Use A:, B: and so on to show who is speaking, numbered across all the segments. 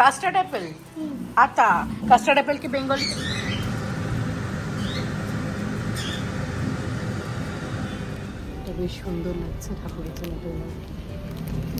A: Custard apple আতা custard apple কি Bengali এটা বেশ সুন্দর লাগছে ঠাকুরের জন্য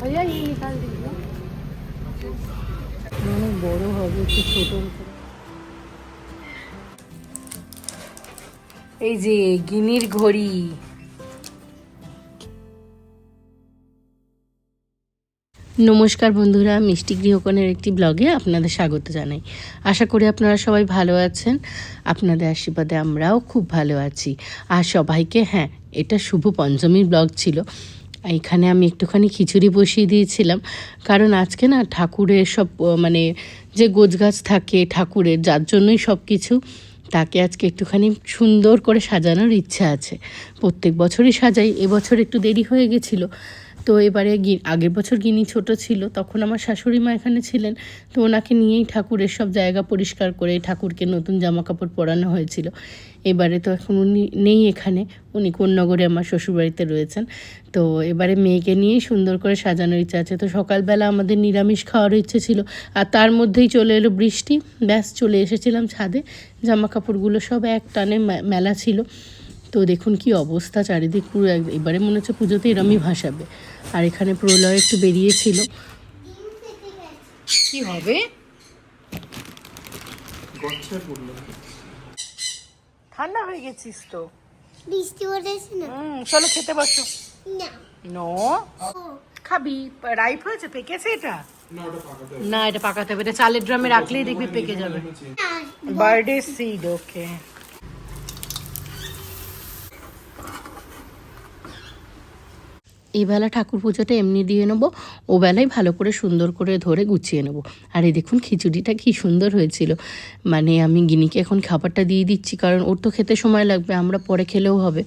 A: ভাইয়া এই নিকাল দিল অনেক বড় হবে একটু ছোট এই যে গিনির ঘড়ি। নমস্কার বন্ধুরা, মিষ্টি গৃহকোণের একটি ব্লগে আপনাদের স্বাগত জানাই। আশা করি আপনারা সবাই ভালো আছেন, আপনাদের আশীর্বাদে আমরাও খুব ভালো আছি। আর সবাইকে হ্যাঁ এটা শুভ পঞ্চমীর ব্লগ ছিল। এখানে আমি একটুখানি খিচুড়ি বসিয়ে দিয়েছিলাম। কারণ আজকে না ঠাকুরের সব মানে যে গোছগাছ থাকে ঠাকুরের, যার জন্যই সব কিছু, তাকে আজকে একটুখানি সুন্দর করে সাজানোর ইচ্ছা আছে। প্রত্যেক বছরই সাজাই, এবছর একটু দেরি হয়ে গেছিল। তো এবারে আগের বছর গিনি ছোট ছিল, তখন আমার শাশুড়ি মা এখানে ছিলেন, তো ওনাকে নিয়েই ঠাকুরের সব জায়গা পরিষ্কার করে ঠাকুরকে নতুন জামা কাপড় পরানো হয়েছিল। এবারে তো এখন উনি নেই এখানে, উনি কোন্নগরে আমার শ্বশুরবাড়িতে রয়েছেন। তো এবারে মেয়েকে নিয়েই সুন্দর করে সাজানোর ইচ্ছা আছে। তো সকালবেলা আমাদের নিরামিষ খাওয়ার ইচ্ছে ছিল, আর তার মধ্যেই চলে এলো বৃষ্টি। ব্যাস চলে এসেছিলাম ছাদে জামা কাপড়গুলো সব এক টানে মেলা ছিল। তো দেখুন কি অবস্থা চারিদিক পুরো এবারে মনে হচ্ছে পুজোতে এরমই ভাসাবে। আর এখানে প্রলয় একটু বেরিয়েছিল। কি হবে? ঠান্ডা হয়ে গেছিস তো।
B: বৃষ্টি পড়েছে না?
A: হুম চলো খেতে বসো।
B: না।
A: নো। খাবি? রাইপ হয়েছে? পেকেছে এটা? না এটা পাকাতে হবে। এটা চালের ড্রামে রাখলেই দেখবি পেকে যাবে। বার্থডে সিড ওকে। এই বেলা ঠাকুর পুজোটা এমনি দিয়ে নেব, ও বেলায় ভালো করে সুন্দর করে ধরে গুছিয়ে নেব। আর এই দেখুন খিচুড়িটা কি সুন্দর হয়েছিল। মানে আমি গিনিকে এখন খাবারটা দিয়ে দিচ্ছি, কারণ ওর তো খেতে সময় লাগবে, আমরা পরে খেলেও হবে।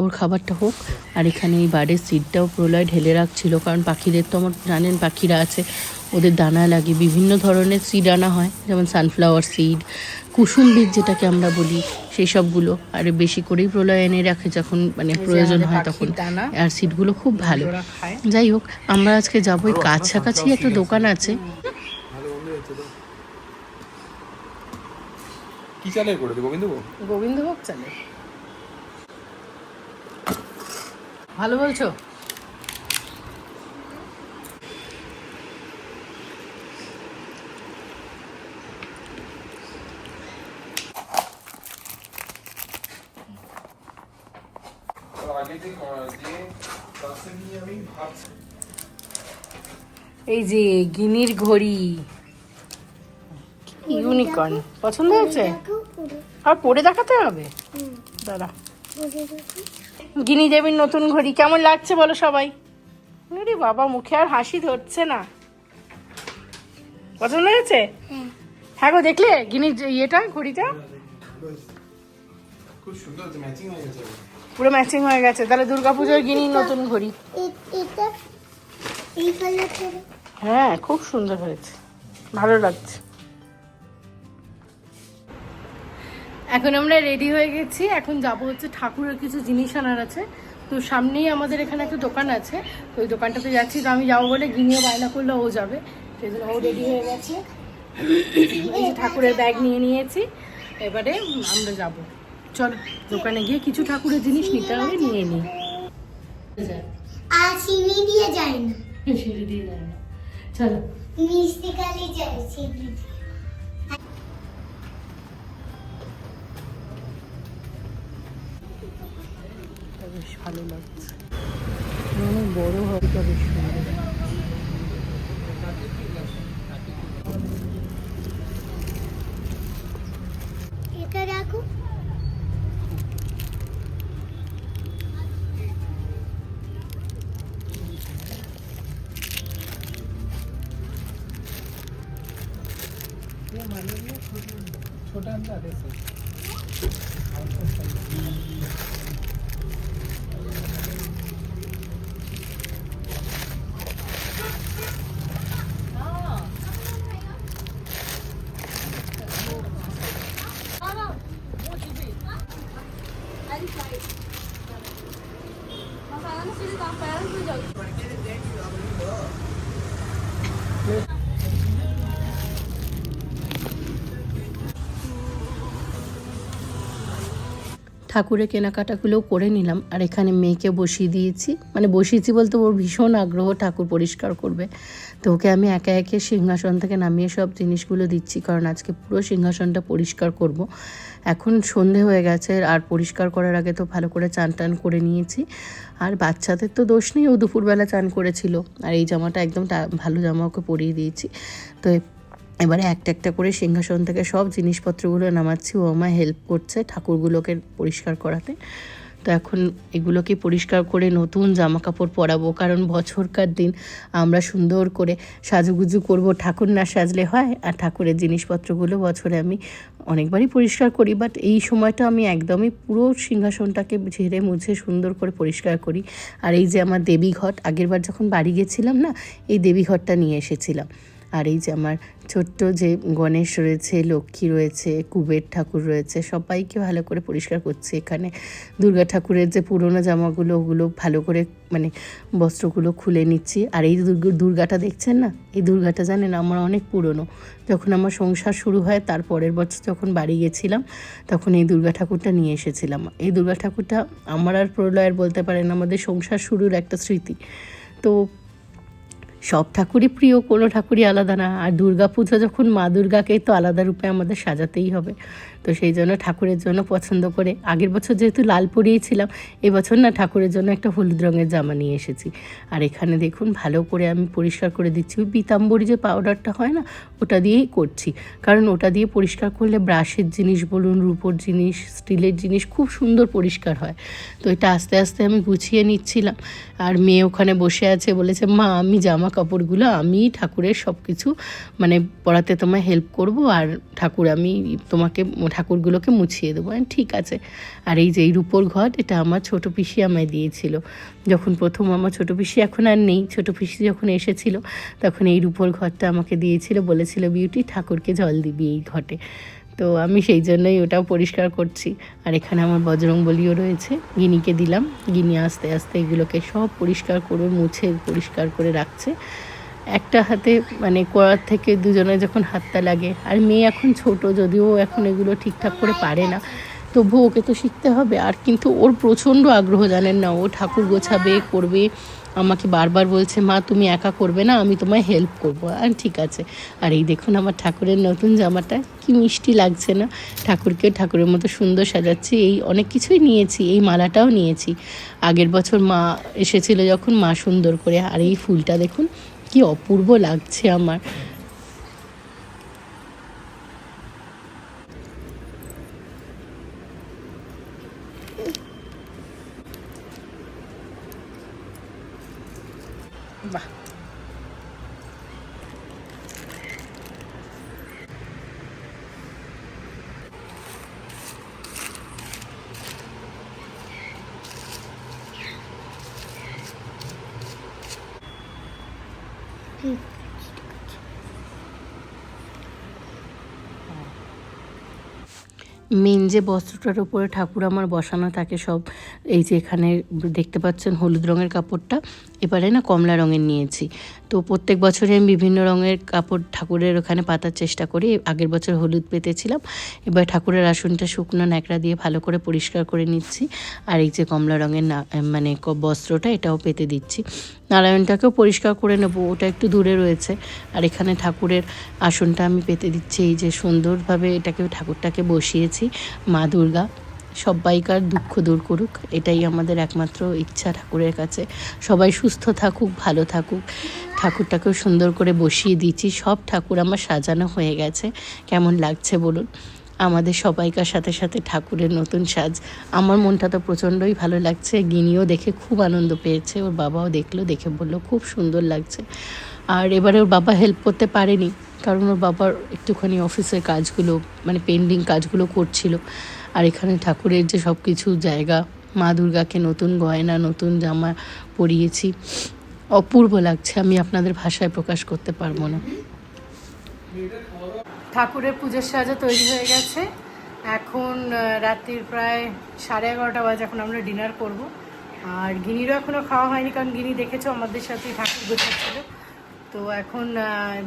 A: ওর খাবারটা হোক, আর এখানে এই বাড়ির সিডটাও প্রলয় ঢেলে রাখছিল, কারণ পাখিদের তো আমার জানেন পাখিরা আছে, ওদের দানা লাগে, বিভিন্ন ধরনের সিড আনা হয়, যেমন সানফ্লাওয়ার সিড কুসুম বীজ যেটাকে আমরা বলি। সেই সবগুলো। আর বেশি করেই প্রলয় এনে রাখে যখন মানে প্রয়োজন হয় তখন। আর সিটগুলো খুব ভালো। যাই হোক আমরা আজকে যাব ওই কাছাকাছি একটা দোকান আছে।
C: কি চালে করে দেবো গোবিন্দভোগ?
A: গোবিন্দভোগ চালে ভালো বলছো?
C: আগে যে যে কাছে নিয়ে আমি ভাবছি
A: এই যে গিনির ঘড়ি। ইউনিকর্ন পছন্দ হয়েছে? আর পরে দেখাতে হবে। দাদা গিনি দেবীর নতুন ঘড়ি কেমন লাগছে বলো সবাই? আরে বাবা মুখে আর হাসি ধরছে না। পছন্দ হয়েছে? হ্যাঁ গো দেখলে গিনির ইয়েটা ঘড়িটা?
C: খুব সুন্দর ম্যাচিং হয়ে গেছে।
A: পুরো ম্যাচিং হয়ে গেছে। তাহলে দুর্গাপুজোর গিনির নতুন ঘড়ি।
B: এটা
A: হ্যাঁ খুব সুন্দর হয়েছে। ভালো লাগছে। এখন আমরা রেডি হয়ে গেছি। এখন যাব হচ্ছে ঠাকুরের কিছু জিনিস আনার আছে। তো সামনেই আমাদের এখানে একটা দোকান আছে। তো ওই দোকানটাতে যাচ্ছি। তো আমি যাব বলে গিনিও বায়না করলে ও যাবে। সেই জন্য ও রেডি হয়ে গেছে। ঠাকুরের ব্যাগ নিয়ে নিয়েছি। এবারে আমরা যাব। চল দোকানে গিয়ে কিছু ঠাকুরের জিনিস নিতে হবে নিয়ে নিই
B: আর চিনি দিয়ে যায় না।
A: সিঁড়ি দিয়ে যায় না। চলো।
B: মিষ্টি কালি চিনি দিয়ে।
A: বেশ ভালো লাগছে। অনেক বড় হয়টা বেশ সুন্দর।
B: এটা রাখো।
C: छोटा अंडा 아니, 아니. 나 바람 쓰지, 나 바람 쓰지.
A: ঠাকুরের কেনাকাটাগুলোও করে নিলাম। আর এখানে মেয়েকে বসিয়ে দিয়েছি। মানে বসিয়েছি বলতে ওর ভীষণ আগ্রহ ঠাকুর পরিষ্কার করবে। তো ওকে আমি একে একে সিংহাসন থেকে নামিয়ে সব জিনিসগুলো দিচ্ছি, কারণ আজকে পুরো সিংহাসনটা পরিষ্কার করব। এখন সন্ধে হয়ে গেছে, আর পরিষ্কার করার আগে তো ভালো করে চান টান করে নিয়েছি। আর বাচ্চাদের তো দোষ নেই, ও দুপুরবেলা চান করেছিল। আর এই জামাটা একদম ভালো জামা ওকে পরিয়ে দিয়েছি। তো এবারে একটা একটা করে সিংহাসন থেকে সব জিনিসপত্রগুলো নামাচ্ছি। ও আমায় হেল্প করছে ঠাকুরগুলোকে পরিষ্কার করাতে। তো এখন এগুলোকে পরিষ্কার করে নতুন জামা কাপড় পরাবো, কারণ বছরকার দিন আমরা সুন্দর করে সাজুগুজু করব। ঠাকুর না সাজলে হয়, আর ঠাকুরের জিনিসপত্রগুলো বছরে আমি অনেকবারই পরিষ্কার করি। বাট এই সময়টা আমি একদমই পুরো সিংহাসনটাকে ঝেড়ে মুছে সুন্দর করে পরিষ্কার করি। আর এই যে আমার দেবীঘট, আগেরবার যখন বাড়ি গেছিলাম না, এই দেবীঘরটা নিয়ে এসেছিলাম। আর এই যে আমার ছোট্ট যে গণেশ রয়েছে, লক্ষ্মী রয়েছে, কুবের ঠাকুর রয়েছে, সবাইকে ভালো করে পরিষ্কার করছি এখানে। দুর্গা ঠাকুরের যে পুরোনো জামাগুলো, ওগুলো ভালো করে মানে বস্ত্রগুলো খুলে নিচ্ছি। আর এই দুর্গ- দুর্গাটা দেখছেন না? এই দুর্গাটা জানেন আমার অনেক পুরনো। যখন আমার সংসার শুরু হয়, তার পরের বছর যখন বাড়ি গেছিলাম, তখন এই দুর্গা ঠাকুরটা নিয়ে এসেছিলাম। এই দুর্গা ঠাকুরটা আমার আর প্রলয়ের বলতে পারেন আমাদের সংসার শুরুর একটা স্মৃতি। তো সব ঠাকুরই প্রিয়, কোনো ঠাকুরই আলাদা না। আর দুর্গা পুজো যখন মা দুর্গাকে তো আলাদা রূপে আমাদের সাজাতেই হবে। তো সেই জন্য ঠাকুরের জন্য পছন্দ করে। আগের বছর যেহেতু লাল পরিয়েছিলাম এবছর না ঠাকুরের জন্য একটা হলুদ রঙের জামা নিয়ে এসেছি। আর এখানে দেখুন, ভালো করে আমি পরিষ্কার করে দিচ্ছি। ওই পিতাম্বরী যে পাউডারটা হয় না, ওটা দিয়েই করছি। কারণ ওটা দিয়ে পরিষ্কার করলে ব্রাশের জিনিস বলুন, রূপোর জিনিস, স্টিলের জিনিস খুব সুন্দর পরিষ্কার হয়। তো এটা আস্তে আস্তে আমি গুছিয়ে নিচ্ছিলাম। আর মেয়ে ওখানে বসে আছে, বলেছে, মা, আমি জামা কাপড়গুলো আমি ঠাকুরের সব কিছু মানে পড়াতে তোমায় হেল্প করব আর ঠাকুর আমি তোমাকে ঠাকুরগুলোকে মুছিয়ে দেবো। আমি, ঠিক আছে। আর এই যে এই রূপোর ঘট এটা আমার ছোট পিসি আমায় দিয়েছিল। যখন প্রথম আমার ছোট পিসি এখন আর নেই। ছোট পিসি যখন এসেছিল তখন এই রূপোর ঘরটা আমাকে দিয়েছিল বলেছিল বিউটি ঠাকুরকে জল দিবি এই ঘটে। তো আমি সেই জন্যই ওটাও পরিষ্কার করছি। আর এখানে আমার বজরং বলিও রয়েছে। গিনিকে দিলাম। গিনি আস্তে আস্তে এগুলোকে সব পরিষ্কার করে মুছে, পরিষ্কার করে রাখছে। একটা হাতে মানে করার থেকে দুজনে যখন হাতটা লাগে। আর মেয়ে এখন ছোট, যদিও এখন এগুলো ঠিকঠাক করে পারে না। তবু ওকে তো শিখতে হবে। আর কিন্তু ওর প্রচণ্ড আগ্রহ, জানেন না? ও ঠাকুর গোছাবে, করবে, আমাকে বারবার বলছে, মা, তুমি একা করবে না, আমি তোমায় হেল্প করব। আর ঠিক আছে। আর এই দেখুন আমার ঠাকুরের নতুন জামাটা, কি মিষ্টি লাগছে না? ঠাকুরকে ঠাকুরের মতো সুন্দর সাজাচ্ছি। এই অনেক কিছুই নিয়েছি, এই মালাটাও নিয়েছি। আগের বছর মা এসেছিল যখন মা সুন্দর করে, আর এই ফুলটা দেখুন, কি অপূর্ব লাগছে আমার। মেন যে বস্ত্রটার উপরে ঠাকুর আমার বসানো থাকে সব, এই যে এখানে দেখতে পাচ্ছেন হলুদ রঙের কাপড়টা, এবারে না কমলা রঙের নিয়েছি। তো প্রত্যেক বছরে আমি বিভিন্ন রঙের কাপড় ঠাকুরের ওখানে পাতার চেষ্টা করি, আগের বছর হলুদ পেতেছিলাম, এবার ঠাকুরের আসনটা শুকনো ন্যাকড়া দিয়ে ভালো করে পরিষ্কার করে নিচ্ছি, আর এই যে কমলা রঙের না মানে বস্ত্রটা এটাও পেতে দিচ্ছি। নারায়ণটাকেও পরিষ্কার করে নেব, ওটা একটু দূরে রয়েছে, আর এখানে ঠাকুরের আসনটা আমি পেতে দিচ্ছি, এই যে সুন্দরভাবে এটাকে ঠাকুরটাকে বসিয়েছি। মা দুর্গা সবাইকার দুঃখ দূর করুক, এটাই আমাদের একমাত্র ইচ্ছা ঠাকুরের কাছে। সবাই সুস্থ থাকুক, ভালো থাকুক। ঠাকুরটাকেও সুন্দর করে বসিয়ে দিচ্ছি সব ঠাকুর আমার সাজানো হয়ে গেছে। কেমন লাগছে বলুন? আমাদের সবাইকার সাথে সাথে ঠাকুরের নতুন সাজ। আমার মনটা তো প্রচণ্ডই ভালো লাগছে, গিনিও দেখে খুব আনন্দ পেয়েছে, ওর বাবাও দেখল, দেখে বলল, খুব সুন্দর লাগছে। আর এবারে ওর বাবা হেল্প করতে পারেনি। কারণ ওর বাবার একটুখানি অফিসের কাজগুলো মানে পেন্ডিং কাজগুলো করছিল। আর এখানে ঠাকুরের যে সব কিছু জায়গা, মা দুর্গাকে নতুন গয়না, নতুন জামা পরিয়েছি। অপূর্ব লাগছে, আমি আপনাদের ভাষায় প্রকাশ করতে পারব না। ঠাকুরের পুজোর সাজা তৈরি হয়ে গেছে। এখন রাত্রির প্রায় সাড়ে এগারোটা বাজে এখন আমরা ডিনার করব। আর গিনিরও এখনও খাওয়া হয়নি, কারণ গিনি দেখেছ আমাদের সাথে ঠাকুর গোছাচ্ছিল তো এখন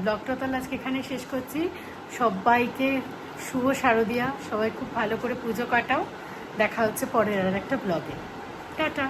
A: ব্লগটা তাহলে আজকে এখানে শেষ করছি। সবাইকে শুভ শারদিয়া। সবাই খুব ভালো করে পুজো কাটাও।
D: দেখা হচ্ছে পরের আর একটা ব্লগে টাটা।